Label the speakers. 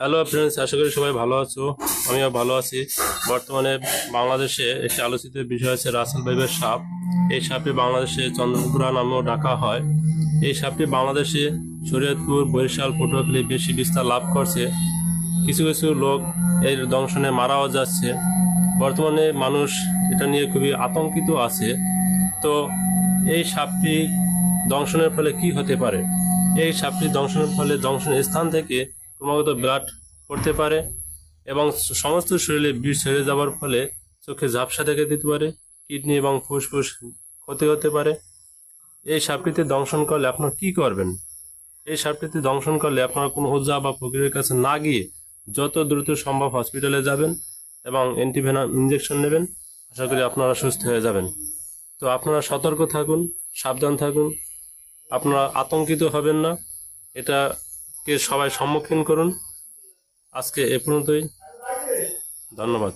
Speaker 1: Hello friends আশা করি সবাই ভালো আছো। আমিও ভালো আছি। বর্তমানে বাংলাদেশে একটি আলোচিত বিষয় আছে রাসেল ভাইবের সাপ। এই সাপটি বাংলাদেশে চন্দ্রপুরা নামেও ডাকা হয়। এই সাপটি বাংলাদেশে শরীয়তপুর, বরিশাল, পটুয়াখালী বেশি বিস্তার লাভ করছে। কিছু কিছু লোক এর দংশনে মারাও যাচ্ছে। বর্তমানে মানুষ এটা নিয়ে খুবই আতঙ্কিত আছে। তো এই সাপটি দংশনের ফলে কি হতে পারে? এই সাপটি দংশনের ফলে দংশন স্থান থেকে ক্রমাগত ব্লাড পড়তে পারে এবং সমস্ত শরীরে বিষ ছেড়ে যাওয়ার ফলে চোখে ঝাপসা দেখা দিতে পারে, কিডনি এবং ফুসফুস ক্ষতি হতে পারে। এই সাপটিতে দংশন করলে আপনারা কি করবেন? এই সাপটিতে দংশন করলে আপনার কোনো ওঝা বা ফকিরের কাছে না গিয়ে যত দ্রুত সম্ভব হসপিটালে যাবেন এবং অ্যান্টিভেনাম ইঞ্জেকশন নেবেন। আশা করি আপনারা সুস্থ হয়ে যাবেন। তো আপনারা সতর্ক থাকুন, সাবধান থাকুন। আপনারা আতঙ্কিত হবেন না। এটাকে সবাই সম্মুখীন করুন। আজকে এ পর্যন্তই। ধন্যবাদ।